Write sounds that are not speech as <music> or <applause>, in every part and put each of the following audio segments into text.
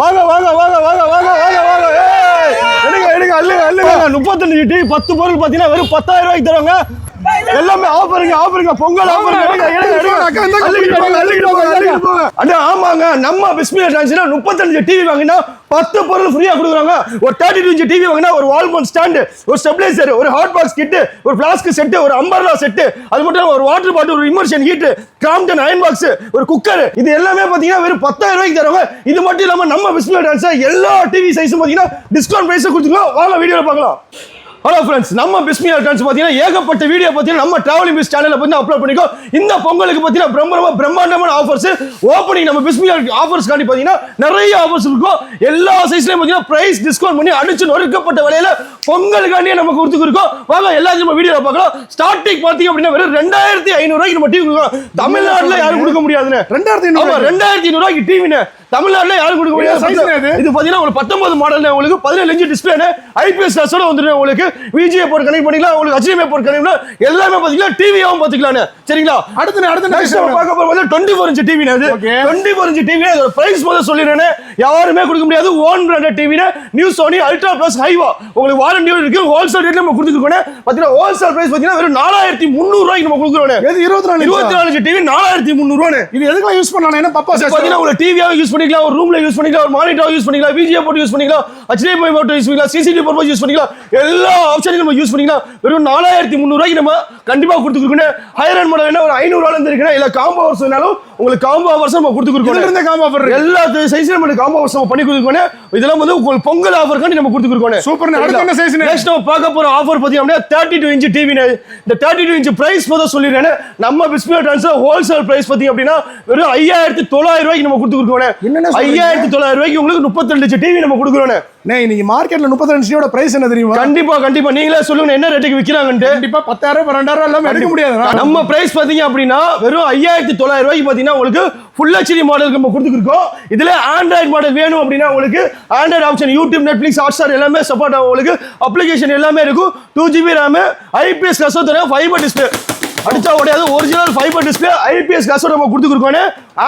வாங்க வாங்க வாங்க வாங்க வாங்க வாங்க வாங்க எடுங்க எடுங்க அல்லுங்க அல்லுங்க முப்பத்தஞ்சு டீ பத்து பொருள் பார்த்தீங்கன்னா வெறும் பத்தாயிரம் ரூபாய்க்கு தருவாங்க. எல்லாமே ஆஃபருங்க ஆஃபருங்க. பொங்கல் ஆஃபருங்க. ஆமாங்க. நம்ம பிஸ்மியா டான்ஸ்னா முப்பத்தஞ்சு டிவி வாங்கினா பத்து பொருள் ஃப்ரீயா கொடுக்குறாங்க. ஒரு தேர்ட்டி டூ இன்ச் டிவி வாங்கினா ஒரு வால்மோன் ஸ்டாண்டு ஒரு ஸ்டெபிளைசர் ஒரு ஹாட் பாக்ஸ் கிட்டு ஒரு பிளாஸ்க் செட்டு ஒரு அம்பர்லா செட்டு அது மட்டும் ஒரு வாட்டர் பாட்டில் ஒரு immersion heat Crompton iron box ஒரு குக்கர் இது எல்லாமே பாத்தீங்கன்னா வெறும் பத்தாயிரம் ரூபாய்க்கு தருவாங்க இது மட்டும் இல்லாம நம்ம பிஸ்மியா டான்ஸ் எல்லா டிவி சைஸும் பாத்தீங்கன்னா டிஸ்கவுண்ட் பிரைஸ் கொடுத்துருக்கோம் வாங்க வீடியோல பார்க்கலாம். ஹலோ ஃப்ரெண்ட்ஸ் நம்ம பிஸ்மியா டான்ஸ் பார்த்தீங்கன்னா ஏகப்பட்ட வீடியோ பார்த்தீங்கன்னா நம்ம டிராவலிங் பிஸ் சேனலில் வந்து அப்லோட் பண்ணிக்கோ இந்த பொங்கலுக்கு பார்த்தீங்கன்னா பிரம்ம பிரம்மாண்டமான ஆஃபர்ஸ் ஓப்பனிங் நம்ம பிஸ்மியா ஆஃபர்ஸ் காண்டி பார்த்தீங்கன்னா நிறைய ஆஃபர்ஸ் இருக்கும். எல்லா சைஸ்லையும் பார்த்தீங்கன்னா ப்ரைஸ் டிஸ்கவுண்ட் பண்ணி அடிச்சு நொறுக்கப்பட்ட விலையில பொங்கலுக்காண்டியே நமக்கு கொடுத்துருக்கோம் வாங்க எல்லாத்தையும் நம்ம வீடியோவில் பார்க்கலாம். ஸ்டார்டிங் பார்த்தீங்க அப்படின்னா வெறும் ரெண்டாயிரத்தி ஐநூறுரூவாய்க்கு நம்ம டிவி கொடுக்குறோம். தமிழ்நாட்டில் யாரும் கொடுக்க முடியாதுன்னு ரெண்டாயிரத்தி ரெண்டாயிரத்தி ஐநூறுவாய்க்கு டிவின்னு தமிழ்நாட்டுல யாரும் கொடுக்க முடியாது. இது? பாத்தீங்கன்னா உங்களுக்கு பத்தொன்பது மாடல் உங்களுக்கு பதினேழு இன்ச்சு டிஸ்பிளே ஐபிஎஸ் கிளாஸோட வந்துடும் உங்களுக்கு. விஜிஏ போர்ட் கனெக்ட் பண்ணிக்கலாம் உங்களுக்கு HDMI போர்ட் கனெக்ட் பண்ணலாம் எல்லாமே பாத்தீங்கன்னா டிவியாவும் பாத்துக்கலாம் சரிங்களா? அடுத்து அடுத்து நெக்ஸ்ட் பார்க்க போறது டுவெண்ட்டி ஃபோர் இன்ச் டிவி அது. டுவெண்ட்டி ஃபோர் இன்ச் டிவி அதோட பிரைஸ் முதல்ல சொல்லிடுறேன் யாருமே கொடுக்க முடியாது. ஓன் பிராண்டட் டிவினா நியூ சோனி அல்ட்ரா பிளஸ் ஹைவா உங்களுக்கு வாரண்டி இருக்கு. ஹோல்சேல் ரேட்ல நம்ம கொடுத்துருக்கோம் பாத்தீங்கன்னா ஹோல்சேல் பிரைஸ் பாத்தீங்கன்னா வெறும் நாலாயிரத்தி முந்நூறு ரூபாய்க்கு நம்ம கொடுக்குறோம் இருபத்தி நாலு இருபத்தி நாலு டிவி நாலாயிரத்தி முந்நூறு ரூபாய் இது எதுக்கெல்லாம் யூஸ் பண்ணலாம் என்ன பப்பா இது பாத்தீங்கன்னா உங்களுக்கு டிவியாவும் யூஸ் பண்ணிக்கலாம் ஒரு ரூம்ல யூஸ் பண்ணிக்கலாம் ஒரு மானிட்டர் யூஸ் பண்ணிக்கலாம் விஜிஏ போட்டு யூஸ் பண்ணிக்கலாம் HDMI போட்டு யூஸ் பண்ணிக்கலாம் சிசிடிவி பர்பஸ் யூஸ் பண்ணிக்கலாம் எல்லா ஆப்ஷனையும் நம்ம யூஸ் பண்ணிக்கலாம். வெறும் நாலாயிரத்தி முந்நூறுவாய்க்கு நம்ம கண்டிப்பா கொடுத்துருக்கோம் ஹையர் அண்ட் மாடல் என்ன ஒரு ஐநூறுவால இருந்து இருக்குன்னா இல்ல காம்போ வேணாலும் உங்களுக்கு காம்போ ஆஃபர்ஸ் நம்ம கொடுத்துருக்கோம் இருந்த காம்போ ஆஃபர் எல்லா சைஸ்லயும் நம்ம காம்போ ஆஃபர்ஸ் நம்ம பண்ணி கொடுத்துருக்கோம் இதெல்லாம் வந்து உங்களுக்கு பொங்கல் ஆஃபர் காண்டி நம்ம கொடுத்துருக்கோம். அடுத்து என்ன size ண்ணே? நெக்ஸ்ட் நம்ம பார்க்க போற ஆஃபர் பாத்தீங்க அப்படின்னா தேர்ட்டி டூ இன்ச் டிவி இந்த தேர்ட்டி டூ இன்ச் பிரைஸ் முதல் சொல்லிடுறேன் நம்ம பிஸ்மியா டான்ஸ்ல ஹோல்சேல் பிரைஸ் பாத்தீங்க அப்படின்னா வெறும் ஐயாயிரத்தி தொள்ளாயிரம் ரூபாய்க்கு நம்ம கொடுத்துருக்கோம் சொல்றீங்க? ஐயாயிரத்தி தொள்ளாயிரம் ரூபாய்க்கு உங்களுக்கு முப்பத்தி ரெண்டு டிவி நம்ம கொடுக்குறோம் நே இன்னைக்கு மார்க்கெட்ல முப்பத்தி சியோட பிரைஸ் என்ன தெரியுமா? கண்டிப்பா கண்டிப்பா. நீங்களே சொல்லுங்க என்ன ரேட்டுக்கு விக்கிறாங்கன்ட்டு. கண்டிப்பா பத்தாயிரம் பன்னெண்டாயிரம் எல்லாம் எடுக்க முடியாது. நம்ம பிரைஸ் பாத்தீங்க அப்படின்னா வெறும் ஐயாயிரத்தி தொள்ளாயிரம் ரூபாய்க்கு பாத்தீங்கன்னா உங்களுக்கு ஃபுல் ஹெச்டி மாடலுக்கு நம்ம கொடுத்துருக்கோம் இதுல ஆண்ட்ராய்டு மாடல் வேணும் அப்படின்னா உங்களுக்கு Android option YouTube Netflix Hotstar எல்லாமே சப்போர்ட் ஆகும். உங்களுக்கு அப்ளிகேஷன் எல்லாமே இருக்கும். டூ ஜிபி ரேம் ஐபிஎஸ் கசோ தர ஃபைபர் டிஸ்பிளே அடிச்சா உடையாது ஒரிஜினல் ஃபைபர் டிஸ்பிளே ஐபிஎஸ் கசோ நம்ம கொடுத்துருக்கோம்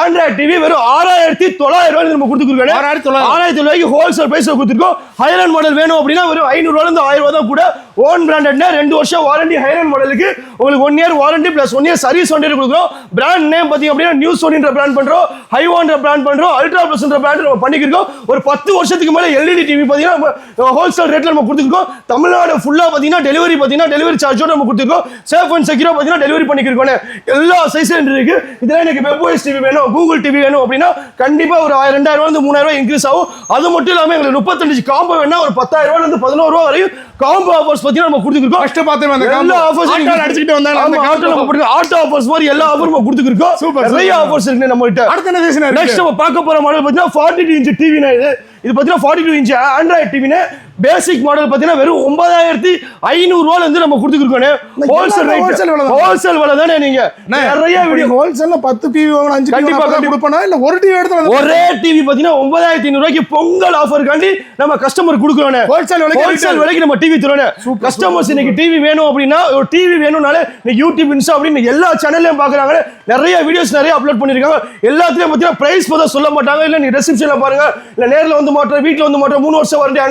ஆண்ட்ராய்டு டிவி வெறும் ஆறாயிரத்தி தொள்ளாயிரம் ரூபாய் நம்ம கொடுத்துருக்கோம் ஆறாயிரத்தி தொள்ளாயிரம். ஆறாயிரத்தி ரூபாய்க்கு ஹோல்சேல் பிரைஸ் கொடுத்துருக்கோம். ஹைரன் மாடல் வேணும் அப்படின்னா வெறும் ஐநூறுவால இருந்து ஆயிரம் ரூபாய் தான் கூட ஓன் பிராண்டட்னா ரெண்டு வருஷம் வாரண்டி ஹைரன் மாடலுக்கு உங்களுக்கு one year warranty plus one year service warranty கொடுக்குறோம். பிராண்ட் நேம் பார்த்தீங்க அப்படின்னா நியூ சோனின்ற பிராண்ட் பண்றோம். ஹைவான்ற பிராண்ட் பண்றோம். அல்ட்ரா பிளஸ்ன்ற பிராண்ட் நம்ம பண்ணிக்கிறோம் ஒரு பத்து வருஷத்துக்கு மேல எல்இடி டிவி பார்த்தீங்கன்னா ஹோல்சேல் ரேட்ல நம்ம கொடுத்துருக்கோம் தமிழ்நாடு ஃபுல்லா பார்த்தீங்கன்னா டெலிவரி பார்த்தீங்கன்னா டெலிவரி சார்ஜோட நம்ம கொடுத்துருக்கோம். சேஃப் அண்ட் செக்யூரா பார்த்தீங்கன்னா டெலிவரி பண்ணிக்கிறோம் எல்லா சைஸ்ல இருக்கு. இதுல எனக்கு வெப்ஓஎஸ் டிவி வேணும் கூகுள் டிவி வேணும் அப்படின்னா கண்டிப்பா ஒரு ஆயிரம் ரெண்டாயிரம் ரூபாய் மூணாயிரம் ரூபாய் இன்க்ரீஸ் ஆகும். அது மட்டும் இல்லாம எங்களுக்கு முப்பத்தஞ்சு காம்போ வேணா ஒரு பத்தாயிரம் ரூபாயில இருந்து பதினோரு ரூபாய் வரையும் காம்போ ஆஃபர்ஸ் பார்த்தீங்கன்னா நம்ம கொடுத்துருக்கோம் பார்த்து அந்த எல்லா ஆஃபர்ஸ் ஆட்டோல அடிச்சுக்கிட்டு வந்தாங்க அந்த காம்போ ஆட்டோ ஆஃபர்ஸ் மாதிரி எல்லா ஆஃபரும் நம்ம கொடுத்துருக்கோம் Super, நிறைய. ஆஃபர்ஸ் இருக்கு நம்ம கிட்ட அடுத்து என்ன நெக்ஸ்ட் நம்ம பார்க்க போற மாடல் பார்த்தீங்கன்னா ஃபார்ட்டி டூ இன்ச் டிவினா இது. இது பார்த்தீங்கன்னா ஃபார்ட்டி டூ இன்ச் ஆண்ட்ராய்ட் டிவினு பேசிக் மாடல் பார்த்தீங்கன்னா வெறும் ஒன்பதாயிரத்தி ஐநூறு ரூபாயில இருந்து நம்ம கொடுத்துருக்கோம் ஹோல்சேல் wholesale விலை. ஹோல்சேல் விலை தானே நீங்க. நிறைய வீடியோ ஹோல்சேல்ல பத்து டிவி வாங்கணும் அஞ்சு கண்டிப்பா. கொடுப்பனா? இல்ல ஒரு டிவி எடுத்து ஒரே டிவி பாத்தீங்கன்னா ஒன்பதாயிரத்தி ஐநூறு ரூபாய்க்கு பொங்கல் ஆஃபர் காண்டி நம்ம கஸ்டமர் கொடுக்குறோம் Wholesale விலைக்கு ஹோல்சேல். விலைக்கு நம்ம டிவி தரோம் கஸ்டமர்ஸ் இன்னைக்கு டிவி வேணும் அப்படின்னா ஒரு டிவி வேணும்னாலே இன்னைக்கு யூடியூப் இன்ஸ்டா அப்படின்னு எல்லா சேனல்லையும் பாக்குறாங்க நிறைய வீடியோஸ் நிறைய அப்லோட் பண்ணிருக்காங்க எல்லாத்துலயும் பாத்தீங்கன்னா பிரைஸ் முதல் சொல்ல மாட்டாங்க. இல்ல நீ ரெசிப்ஷன்ல பாருங்க. இல்ல நேர்ல வந்து மாட்டோம் வீட்ல வந்து மாட்டோம் மூணு வருஷம் வாரண்டி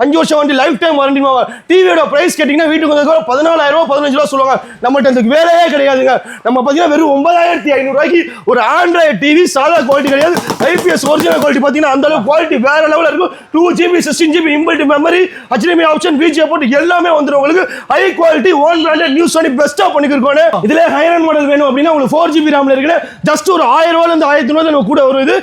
அஞ்சு அஞ்சு வருஷம் வண்டி லைஃப் டைம் வாரண்டி டிவியோட பிரைஸ் கேட்டிங்கன்னா வீட்டுக்கு வந்து பதினாலாயிரம் ரூபா பதினஞ்சு ரூபா சொல்லுவாங்க நம்மகிட்ட அந்த வேலையே கிடையாதுங்க. நம்ம பார்த்தீங்கன்னா வெறும் ஒன்பதாயிரத்தி ஐநூறுரூவாய்க்கு ஒரு ஆண்ட்ராய்டு டிவி சாதா குவாலிட்டி கிடையாது. ஐபிஎஸ் ஒரிஜினல் குவாலிட்டி பார்த்தீங்கன்னா அந்த அளவுக்கு குவாலிட்டி வேற லெவலில் இருக்கும். Two GB sixteen GB inbuilt memory HDMI option VGA போட்டு எல்லாமே வந்துடும் உங்களுக்கு. High quality own branded news பண்ணி பெஸ்ட்டாக பண்ணிக்கிறோம் இதில் ஹைரன் மாடல் வேணும் அப்படின்னா உங்களுக்கு ஃபோர் ஜிபி ரேம்ல இருக்குல்ல ஜஸ்ட் ஒரு ஆயிரம் ரூபாயிலிருந்து ஆயிரத்தி ரூபாய் நம்ம கூட வரும் இது.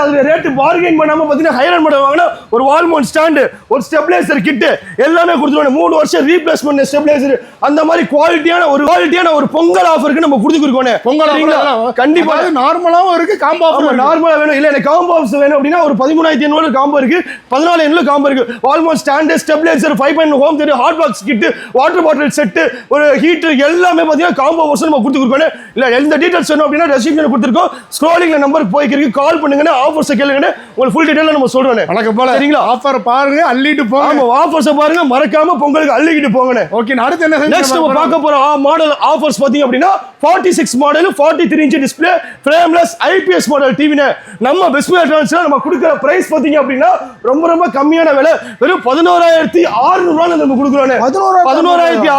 அதில் ரேட்டு ரேட் பார்கெயின் பண்ணாம பார்த்தீங்கன்னா ஹைரன் மாடல் வாங்கினா ஒரு வால்மோன் ஸ்டாண்டு ஒரு ஸ்டெப் ஸ்டெபிளைசர் கிட்டு எல்லாமே கொடுத்துருவாங்க. மூணு வருஷம் ரீப்ளேஸ்மெண்ட் ஸ்டெபிளைசர் அந்த மாதிரி குவாலிட்டியான ஒரு குவாலிட்டியான ஒரு பொங்கல் ஆஃபருக்கு நம்ம கொடுத்துருக்கோம் பொங்கல் சரிங்களா? கண்டிப்பா. கண்டிப்பா நார்மலாவும் இருக்கு காம்போ ஆஃபர் நார்மலா வேணும். இல்ல எனக்கு காம்போ ஆஃபர்ஸ் வேணும் அப்படின்னா ஒரு பதிமூணாயிரத்தி ஐநூறு காம்போ இருக்கு. பதினாலு ஐநூறு காம்போ இருக்கு. Almost stand stabiliser five point home theatre hot box kit water bottle set ஒரு ஹீட்டர் எல்லாமே பார்த்தீங்கன்னா காம்போ ஆஃபர்ஸ் நம்ம கொடுத்துருக்கோம் இல்ல எந்த டீடைல்ஸ் வேணும் அப்படின்னா ரெசிப்ஷன் கொடுத்துருக்கோம். ஸ்க்ரோலிங்ல நம்பர் போய்க்கிறீங்க கால் பண்ணுங்கன்னு ஆஃபர்ஸ் கேளுங்கன்னு உங்களுக்கு ஃபுல் டீடைல் நம்ம சொல்றோம் வணக்கம் போல சரிங்களா? ஆஃபர் பாருங்க அள்ளிட்டு ஆமா ஆஃபர்ஸ் பாருங்க மறக்காம பொங்கலுக்கு அள்ளிக்கிட்டு போங்கண்ணே. ஓகே அடுத்து என்ன நெக்ஸ்ட் நம்ம பார்க்க போற மாடல் ஆஃபர்ஸ் பாத்தீங்க அப்படின்னா 46 six model forty three inch display frameless IPS model டிவினே நம்ம பெஸ்ட் எலக்ட்ரானிக்ஸ்ல நம்ம கொடுக்குற பிரைஸ் பாத்தீங்க அப்படின்னா ரொம்ப ரொம்ப கம்மியான விலை. வெறும் பதினோராயிரத்தி அறுநூறுவா நம்ம கொடுக்குறோம் பதினோராயிரத்தி பதினோராயிரத்தி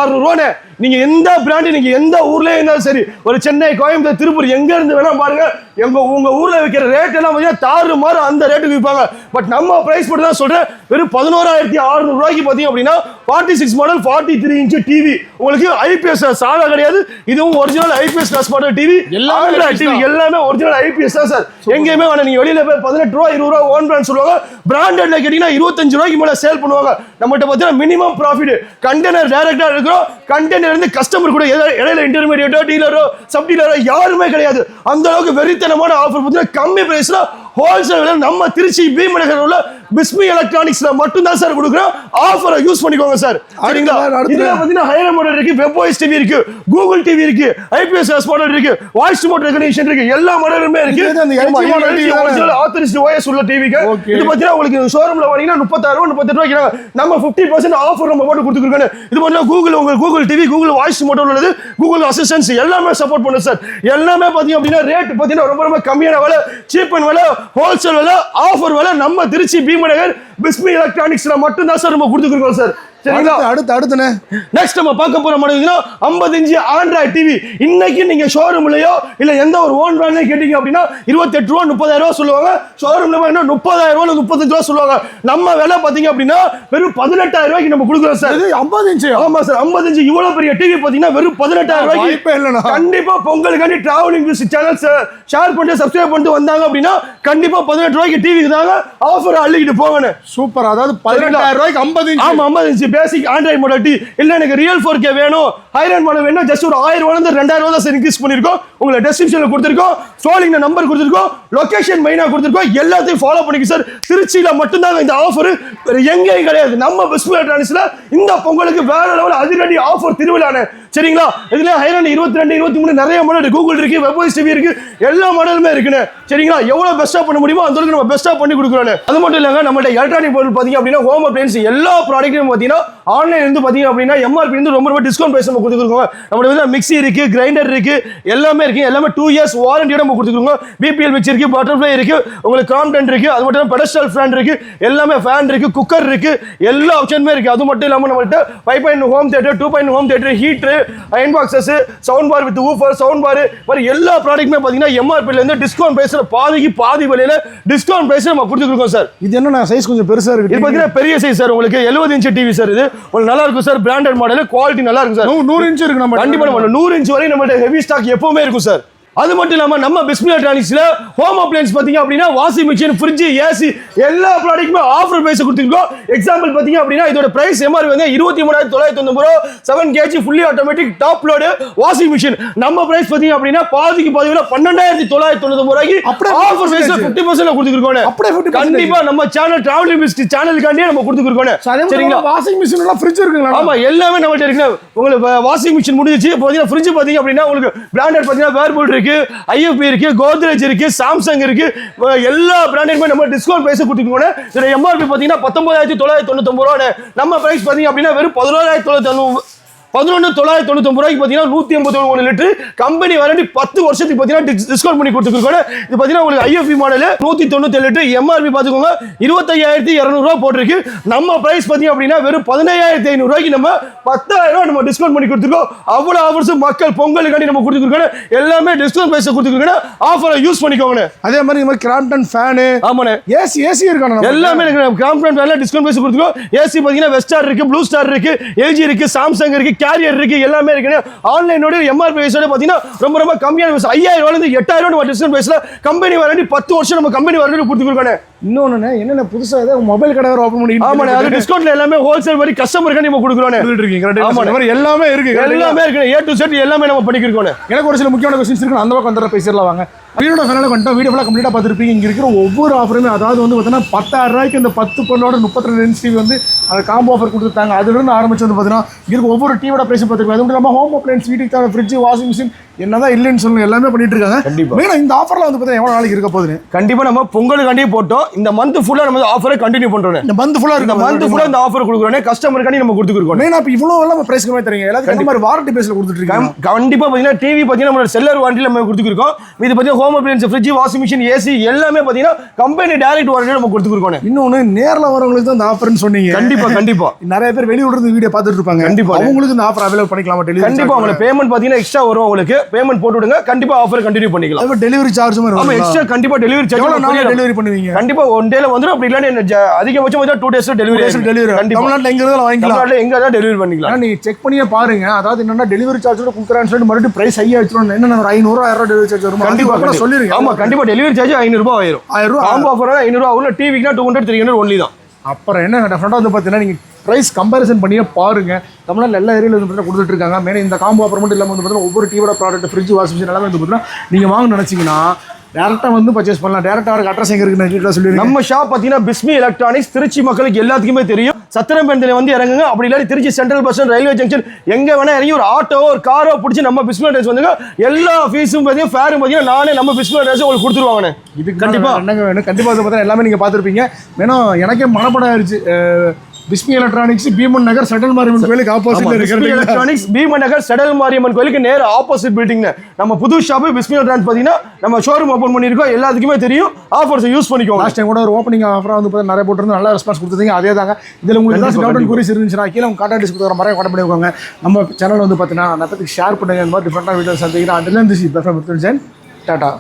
அறுநூறுவானே நீங்க எந்த பிராண்டு நீங்க எந்த ஊர்ல இருந்தாலும் சரி ஒரு சென்னை கோயம்புத்தூர் திருப்பூர் எங்க இருந்து வேணா பாருங்க. எங்க உங்க ஊர்ல விற்கிற ரேட் எல்லாம் பார்த்தீங்கன்னா தாறு மாறு அந்த ரேட்டுக்கு விற்பாங்க பட் நம்ம பிரைஸ் மட்டும் தான் சொல்றேன். வெறும் பதினோராயிரத்தி அறுநூறு ரூபாய்க்கு பாத்தீங்க அப்படின்னா forty six model forty three inch TV உங்களுக்கு ஐபிஎஸ் சாதா கிடையாது. இதுவும் original IPS class model TV எல்லாமே டிவி. எல்லாமே ஒரிஜினல் ஐபிஎஸ் தான் சார் எங்கேயுமே வேணாம். நீங்க வெளியில போய் பதினெட்டு ரூபா இருபது ரூபா ஓன் பிராண்ட் சொல்லுவாங்க. பிராண்டட்ல கேட்டீங்கன்னா இருபத்தஞ்சு ரூபாய்க்கு மேல சேல் பண்ணுவாங்க. நம்மகிட்ட பார்த்தீங்கன்னா மினிமம் ப்ராஃபிட் கண்டெய்னர் டைரக்டா இருக்கிறோம். கண்டெய்னர் இருந்து கஸ்டமர் கூட இடையில இன்டர்மீடியட்டோ டீலரோ சப் டீலரோ யாருமே கிடையாது. அந்த அளவுக்கு வெறித்தனமான ஆஃபர் பார்த்தீங்கன்னா கம்மி பிரைஸ்ல ஹோல்சேல் விலை நம்ம திருச்சி பீம் நகர் உள்ள பிஸ்மி எலக்ட்ரானிக்ஸ்ல மட்டும் தான் சார் கொடுக்குறோம். ஆஃபரை யூஸ் பண்ணிக்கோங்க சார் சரிங்களா. இதுல பாத்தீங்கன்னா ஹையர் மாடல் இருக்கு வெப் வாய்ஸ் டிவி இருக்கு கூகுள் டிவி இருக்கு ஐபிஎஸ் மாடல் இருக்கு வாய்ஸ் மோட் ரெகனேஷன் இருக்கு எல்லா மாடலுமே இருக்கு? ஆத்தரைஸ்டு ஓஎஸ் உள்ள டிவிக்கு. இது பாத்தீங்கன்னா உங்களுக்கு ஷோரூம்ல வாங்கினா முப்பத்தாயிரம் ரூபாய் முப்பத்தெட்டு ரூபாய்க்கு நம்ம ஃபிஃப்டி பர்சன்ட் ஆஃபர் நம்ம போட்டு கொடுத்துருக்கோம் இது பண்ணா கூகுள் உங்களுக்கு Google TV Google voice motor உள்ளது கூகுள் அசிஸ்டன்ஸ் எல்லாமே சப்போர்ட் பண்ணும் சார் எல்லாமே பாத்தீங்க அப்படின்னா ரேட் பாத்தீங்கன்னா ரொம்ப ரொம்ப கம்மியான விலை சீப் அண்ட் விலை ஹோல்சேல் விலை ஆஃபர் விலை நம்ம திருச்சி பீமநகர் பிஸ்மி எலக்ட்ரானிக்ஸ்ல மட்டும் தான் சார் நம்ம கொடுத்துருக்கோம் சார் சரிங்களா? அடுத்து அடுத்து அடுத்துண்ணே நெக்ஸ்ட் நம்ம பார்க்க போற மாடல் ஐம்பத்தஞ்சு ஆண்ட்ராய்ட் டிவி இன்னைக்கு நீங்க ஷோரூம்லயோ இல்ல எந்த ஒரு ஓன் பிராண்ட்ல கேட்டீங்க அப்படின்னா இருபத்தெட்டு ரூபா முப்பதாயிரம் ரூபா சொல்லுவாங்க. ஷோரூம்ல வாங்கினா முப்பதாயிரம் ரூபா முப்பத்தஞ்சு ரூபா சொல்லுவாங்க. நம்ம விலை பாத்தீங்க அப்படின்னா வெறும் பதினெட்டாயிரம் ரூபாய்க்கு நம்ம கொடுக்குறோம் சார். இது ஐம்பது இன்ச்சு. ஆமா சார் ஐம்பத்தஞ்சு இவ்வளவு பெரிய டிவி பாத்தீங்கன்னா வெறும் பதினெட்டாயிரம் ரூபாய்க்கு வாய்ப்பே இல்லைண்ணா. கண்டிப்பா பொங்கலுக்காண்டி டிராவலிங் சேனல்ஸ் ஷேர் பண்ணிட்டு சப்ஸ்கிரைப் பண்ணிட்டு வந்தாங்க அப்படின்னா கண்டிப்பா பதினெட்டு ரூபாய்க்கு டிவிக்கு தாங்க ஆஃபர் அள்ளிக்கிட்டு போகணும் சூப்பர். அதாவது பதினெட்டாயிரம் ரூபாய்க்கு ஐம்பது இன்ச்சு. ஆமா ஐம்பது இன்ச்சு. பேசிக் ஆண்ட்ராய்ட் மாடல் இல்லை எனக்கு ரியல் ஃபோர் கே வேணும். ஹைரன் மாடல் வேணும். ஜஸ்ட் ஒரு ஆயிரம் ரூபாய் இருந்து ரெண்டாயிரம் ரூபா தான் இன்க்ரீஸ் பண்ணிருக்கோம் உங்களை டெஸ்கிரிப்ஷனில் கொடுத்துருக்கோம். ஸ்க்ரோலிங் நம்பர் கொடுத்துருக்கோம். லொக்கேஷன் மெயினாக கொடுத்துருக்கோம். எல்லாத்தையும் ஃபாலோ பண்ணிக்க சார் திருச்சியில் மட்டும்தாங்க இந்த ஆஃபர் வேற எங்கேயும் கிடையாது. நம்ம பெஸ்ட் எலக்ட்ரானிக்ஸ்ல இந்த பொங்கலுக்கு வேற லெவல் அதிரடி ஆஃபர் திருவிழான சரிங்களா? இதுல ஹைரன் இருபத்தி ரெண்டு இருபத்தி மூணு நிறைய மாடல் கூகுள் இருக்கு வெப்வைஸ் டிவி இருக்கு. எல்லா மாடலுமே இருக்குன்னு. சரிங்களா? எவ்வளவு பெஸ்டா பண்ண முடியுமோ அந்த அளவுக்கு நம்ம பெஸ்டா பண்ணி கொடுக்குறோம் அது மட்டும் இல்லாம நம்மள்ட்ட எலக்ட்ரானிக் பொருள் பாத்தீங்க அப்படின்னா ஹோம் அப்ளைன்ஸ் எல்லா ப்ராடக்ட்டும் பாத்தீங்கன்னா ஆன்லைன் இருந்து பாத்தீங்க அப்படின்னா எம்ஆர்பி இருந்து ரொம்ப ரொம்ப டிஸ்கவுண்ட் பிரைஸ் நம்ம கொடுத்துருக்கோம் நம்மளோட வந்து மிக்ஸி இருக்கு கிரைண்டர் இருக்கு எல்லாமே இருக்கு. எல்லாமே டூ இயர்ஸ் வாரண்டியோட நம்ம கொடுத்துருக்கோம் பிபிஎல் மிக்ஸ் இருக்கு பட்டர்ஃப்ளை இருக்கு உங்களுக்கு காம்டன் இருக்கு அது மட்டும் பெடஸ்டல் ஃபேன் இருக்கு எல்லாமே ஃபேன் இருக்கு குக்கர் இருக்கு எல்லா ஆப்ஷனுமே இருக்கு. அது மட்டும் இல்லாம நம்மள்ட்ட five point home theatre two point home theatre heater iron boxes sound bar with woofer sound bar மாதிரி எல்லா ப்ராடக்ட்டுமே பாத்தீங்கன்னா எம்ஆர்பில இருந்து டிஸ்கவுண்ட் பிரைஸ்ல பாதிக்கு பாதி விலையில டிஸ்கவுண்ட் பிரைஸ் நம்ம கொடுத்துருக்கோம் சார் இது என்னண்ணா சைஸ் கொஞ்சம் பெருசா இது இருக்கு பாத்தீங்கன்னா பெரிய சைஸ் சார் உங்களுக்கு 70 இன்ச் டிவி சார் இது. உங்களுக்கு நல்லா இருக்கும் சார். பிராண்டட் மாடல் குவாலிட்டி நல்லா இருக்கும் சார் நூறு இன்ச்சு இருக்கு நம்ம கண்டிப்பா நம்ம நூறு இன்ச் வரையும் நம்மள்ட்ட ஹெவி ஸ்டாக் எப்பவுமே இருக்கும் சார். அது மட்டும் இல்லாம நம்ம பிஸ்மி எலக்ட்ரானிக்ஸ்ல ஹோம் அப்ளைன்ஸ் பாத்தீங்க அப்படின்னா வாஷிங் மிஷின் ஃப்ரிட்ஜ் ஏசி எல்லா ப்ராடக்ட்டுமே ஆஃபர் பிரைஸ் கொடுத்துருக்கோம். எக்ஸாம்பிள் பாத்தீங்க அப்படின்னா இதோட பிரைஸ் எம்ஆர்பி வந்து இருபத்தி மூணாயிரத்தி தொள்ளாயிரத்தி தொண்ணூறு ரூபா. Seven KG fully automatic top load washing machine நம்ம பிரைஸ் பாத்தீங்க அப்படின்னா பாதிக்கு பாதி பன்னெண்டாயிரத்தி தொள்ளாயிரத்தி தொண்ணூத்தி ரூபாய்க்கு அப்படியே ஆஃபர் பிரைஸ் 50% ஃபிஃப்டி பர்சன்ட் கொடுத்துருக்கோம் அப்படியே 50% கண்டிப்பா நம்ம சேனல் டிராவலிங் மிஸ்ட் சேனலுக்காண்டியே நம்ம கொடுத்துருக்கோம் சரிங்களா? வாஷிங் மிஷின் எல்லாம் ஃப்ரிட்ஜ் இருக்குங்களா? ஆமா எல்லாமே நம்மள்ட்ட இருக்கு உங்களுக்கு வாஷிங் மிஷின் முடிஞ்சிச்சு பார்த்தீங்கன்னா ஃப்ரிட்ஜ் பார்த்தீங்க அப்படின்னா உங்களுக்கு பிராண்டட் பார்த்தீங்கன்னா வேர்பூல் இருக்கு. இருக்கு ஐஎஃப்பி இருக்கு கோத்ரேஜ் இருக்கு சாம்சங் இருக்கு எல்லா பிராண்டுமே நம்ம டிஸ்கவுண்ட் பிரைஸ் கொடுத்துருக்கோம் இதுல எம்ஆர்பி பார்த்தீங்கன்னா பத்தொன்பதாயிரத்தி தொள்ளாயிரத்தி தொண்ணூத்தொம்பது ரூபா நம்ம பிரைஸ் பார்த்தீங்க அப்படின்னா வெறும் பதினோராயிரத்தி தொள்ளாயிரத்தி பதினொன்று தொள்ளாயிரத்தி தொண்ணூத்தொம்பது ரூபாய்க்கு பார்த்தீங்கன்னா நூற்றி ஐம்பத்தி ஒன்று லிட்டர். கம்பெனி வாரண்டி பத்து வருஷத்துக்கு பார்த்தீங்கன்னா டிஸ்கவுண்ட் பண்ணி கொடுத்துருக்கோம் இது பார்த்தீங்கன்னா உங்களுக்கு ஐஎஃபி மாடல் நூற்றி தொண்ணூற்றி லிட்டர். எம்ஆர்பி பார்த்துக்கோங்க இருபத்தையாயிரத்தி இரநூறுவா போட்டிருக்கு. நம்ம பிரைஸ் பார்த்தீங்க அப்படின்னா வெறும் பதினையாயிரத்தி ஐநூறுரூவாய்க்கு நம்ம பத்தாயிரம் ரூபாய் நம்ம டிஸ்கவுண்ட் பண்ணி கொடுத்துருக்கோம். அவ்வளோ ஆஃபர்ஸ் மக்கள் பொங்கலுக்காண்டி நம்ம கொடுத்துருக்கோம் எல்லாமே டிஸ்கவுண்ட் பிரைஸ் கொடுத்துருக்கோம் ஆஃபரை யூஸ் பண்ணிக்கோங்க அதே மாதிரி இந்த மாதிரி கிராம்டன் ஃபேனு ஆமாண்ணே. ஏசி ஏசி இருக்காண்ணா எல்லாமே இருக்கு. காம்பனண்ட் வேலை டிஸ்கவுண்ட் பிரைஸ் கொடுத்துருக்கோம். ஏசி பார்த்தீங்கன்னா வெஸ்டார் இருக்கு ப்ளூ ஸ்டார் இருக்கு எல்ஜி இருக்கு சாம்சங் இருக்கு கேரியர் இருக்கு எல்லாமே இருக்கு ஆன்லைனோட எம்ஆர்பி பிரைஸோட பார்த்தீங்கன்னா ரொம்ப ரொம்ப கம்மியான price. ஐயாயிரம் ரூபாயிலிருந்து எட்டாயிரம் ரூபாய் டிஸ்கவுண்ட் பிரைஸ்ல கம்பெனி வாரண்டி பத்து வருஷம் நம்ம கம்பெனி வாரண்டி கொடுத்துருக்கோம் இன்னொன்னு என்னென்ன புதுசா ஏதோ மொபைல் கடை ஓபன் பண்ணி ஆமாண்ணே அது டிஸ்கவுண்ட்ல எல்லாமே ஹோல்சேல் மாதிரி கஸ்டமருக்கு நம்ம கொடுக்குறோம் இருக்கீங்க correct ஆ? ஆமாண்ணே. இந்த மாதிரி எல்லாமே இருக்கு? எல்லாமே இருக்கு ஏ டு செட் எல்லாமே நம்ம பண்ணிக்கிறோம் எனக்கு ஒரு சில முக்கியமான கொஸ்டின்ஸ் இருக்கு அந்த பக்கம் வந்துடுற பேசிடலாம் வாங்க வீடியோட ஃபேனல் கொண்டு வீடியோ ஃபுல்லாக கம்ப்ளீட்டாக பார்த்துருப்பீங்க. இங்கே இருக்கிற ஒவ்வொரு ஆஃபருமே அதாவது வந்து பார்த்தீங்கன்னா பத்தாயிரம் ரூபாய்க்கு இந்த பத்து பொருளோட முப்பத்தி ரெண்டு இன்ச் டிவி வந்து அந்த காம்போ ஆஃபர் கொடுத்துருக்காங்க அதுலேருந்து ஆரம்பிச்சு வந்து பார்த்தீங்கன்னா இங்கே ஒவ்வொரு டிவியோட ப்ரைஸ் பார்த்துருக்கோம் அது மட்டும் இல்லாமல் ஹோம் அப்ளைன்ஸ் வீட்டுக்கு தேவை ஃப்ரிட்ஜ் வாஷிங் மிஷின் என்னதான் இல்லைன்னு சொல்லணும் எல்லாமே பண்ணிட்டு இருக்காங்க கண்டிப்பா. இந்த ஆஃபரில் வந்து பார்த்தீங்கன்னா எவ்வளோ நாளைக்கு இருக்க போகுது கண்டிப்பா நம்ம பொங்கலுக்காண்டி போட்டோம். இந்த மந்த் ஃபுல்லா நம்ம ஆஃபரை கண்டினியூ பண்றோம் இந்த மந்த் ஃபுல்லாக இந்த இருக்க மந்த் ஃபுல்லா இந்த ஆஃபர் கொடுக்குறோம் கஸ்டமருக்காண்டி நம்ம கொடுத்துருக்கோம் மெயினாக இப்போ இவ்வளோ எல்லாம் ப்ரைஸ் கம்மியாக தரீங்க எல்லாத்துக்கும் மாதிரி வாரண்டி பேஸில் கொடுத்துட்டு இருக்காங்க. கண்டிப்பா பாத்தீங்கன்னா டிவி பாத்தீங்கன்னா நம்மளோட செல்லர் வாரண்டில நம்ம கொடுத்துருக்கோம் இது பாத்தீங்கன்னா home appliances fridge washing machine AC எல்லாமே பாத்தீங்கன்னா கம்பெனி டைரக்ட் வாரண்டி நம்ம கொடுத்துருக்கோம் இன்னொன்று நேரில் வரவங்களுக்கு தான் இந்த ஆஃபர்னு சொன்னீங்க. கண்டிப்பா கண்டிப்பா. <laughs> நிறைய பேர் வெளியூர்ல இருந்து வீடியோ பார்த்துட்டு இருப்பாங்க. கண்டிப்பா. அவங்களுக்கு இந்த ஆஃபர் அவைலபிள் பண்ணிக்கலாமா கண்டிப்பா உங்களுக்கு பேமெண்ட் பாத்தீங்கன்னா எக்ஸ்ட்ரா வரும் உங்களுக்கு பேமெண்ட் போட்டு விடுங்க. கண்டிப்பா ஆஃபர் கண்டினியூ பண்ணிக்கலாம். டெலிவரி சார்ஜ் மாதிரி ஆமா? எக்ஸ்ட்ரா கண்டிப்பா டெலிவரி எவ்வளவு நாள் சார்ஜ் டெலிவரி பண்ணுவீங்க? கண்டிப்பா ஒன் டேல வந்துடும் அப்படி ஜ- அதிகபட்சம் வந்து டூ டேஸ் டெலிவரி டெலிவரி கண்டிப்பா. தமிழ்நாட்டில் எங்க இருந்தாலும் வாங்கிக்கலாம். தமிழ்நாட்டுல எங்க தான் டெலிவரி பண்ணிக்கலாம். நீங்க செக் பண்ணியே பாருங்க. அதாவது என்னன்னா டெலிவரி சார்ஜோட கொடுக்குறான்னு சொல்லிட்டு மறுபடியும் பிரைஸ் ஹை ஆயிடுச்சு என்ன ஒரு ஐநூறு ஆயிரம் ரூபாய் டெலிவரி சார்ஜ் வரும்? கண்டிப்பா. சொல்லிருங்க. ஆமா கண்டிப்பா டெலிவரி சார்ஜ் ஐநூறு ரூபாய் ஆயிரும். ஆயிரம் ரூபாய் காம்போ ஆஃபர் ஐநூறு ரூபாய் உள்ள டிவிக்குனா two hundred three hundred only தான். அப்புறம் என்ன டெஃபரெண்டாக வந்து பார்த்தீங்கன்னா நீங்கள் ப்ரைஸ் கம்பேரிசன் பண்ணியே பாருங்க. தமிழ்நாட்டில் எல்லா ஏரியாவில் வந்து பார்த்தீங்கன்னா கொடுத்துட்டு இருக்காங்க. மேலே இந்த காம்போ ஆஃபர் மட்டும் இல்லாமல் வந்து பார்த்தீங்கன்னா ஒவ்வொரு டிவியோட ப்ராடக்ட் ஃப்ரிட்ஜ் வாஷிங் மிஷின் எல்லாமே வந்து பார்த்தீங்கன்னா நீங்கள் வாங்க நினச்சிங்கன்னா டேரெக்டாக வந்து பர்ச்சேஸ் பண்ணலாம். டேரெக்டாக அவருக்கு அட்ரஸ் எங்கே இருக்குன்னு டீட்டெயிலாக சொல்லிடுங்க. நம்ம ஷாப் பாத்தீங்கன்னா பிஸ்மி எலக்ட்ரானிக்ஸ் திருச்சி மக்களுக்கு எல்லாத்துக்குமே தெரியும். சத்திரம்பேந்தில வந்து இறங்குங்க. அப்படி இல்லாட்டி Trichy central bus railway junction எங்க வேணா இறங்கி ஒரு ஆட்டோ ஒரு காரோ பிடிச்சி நம்ம பிஸ்மி ட்ரெஸ் வந்துங்க. எல்லா ஃபீஸும் பார்த்தீங்கன்னா ஃபேரும் பார்த்தீங்கன்னா நானே நம்ம பிஸ்மி ட்ரெஸ் உங்களுக்கு கொடுத்துருவாங்க கண்டிப்பா. கண்டிப்பாக என்னங்க வேணும்? கண்டிப்பாக பார்த்தீங்கன்னா எல்லாமே நீங்கள் பார்த்துருப்பீங்க. வேணும் எனக்கே மனப்படம் ஆயிடுச்சு பிஸ்மி எலக்ட்ரானிக்ஸ் பீமன் நகர் செட்டில் மாரியம்மன் கோயிலுக்கு ஆப்போசிட்ல இருக்கிறது எலக்ட்ரானிக்ஸ் பீம நகர் செடல் மாரியம்மன் கோயிலுக்கு நேர ஆப்போசிட் பில்டிங் நம்ம புது ஷாப் பிஸ்மி எலக்ட்ரானிக்ஸ் பாத்தீங்கன்னா நம்ம ஷோரூம் ஓபன் பண்ணிருக்கோம் எல்லாத்துக்குமே தெரியும். ஆஃபர்ஸ் யூஸ் பண்ணிக்கோங்க. லாஸ்ட் டைம் கூட ஒரு ஓப்பனிங் ஆஃபராக வந்து பார்த்தா நிறைய போட்டு நல்ல ரெஸ்பான்ஸ் கொடுத்தீங்க அதே தாங்க இதில் உங்களுக்கு ஏதாச்சும் டவுட் அண்ட் குறிஸ் இருந்துச்சுன்னா கீழே உங்க கான்டாக்ட் கொடுக்குற மாதிரி கான்டாக்ட் பண்ணிக்கோங்க. நம்ம சேனல் வந்து பார்த்தீங்கன்னா நிறைய பேருக்கு ஷேர் பண்ணுங்க. இந்த மாதிரி டிஃப்ரெண்டாக வீடியோஸ் சந்திக்கிறேன். அதுலேருந்து டாட்டா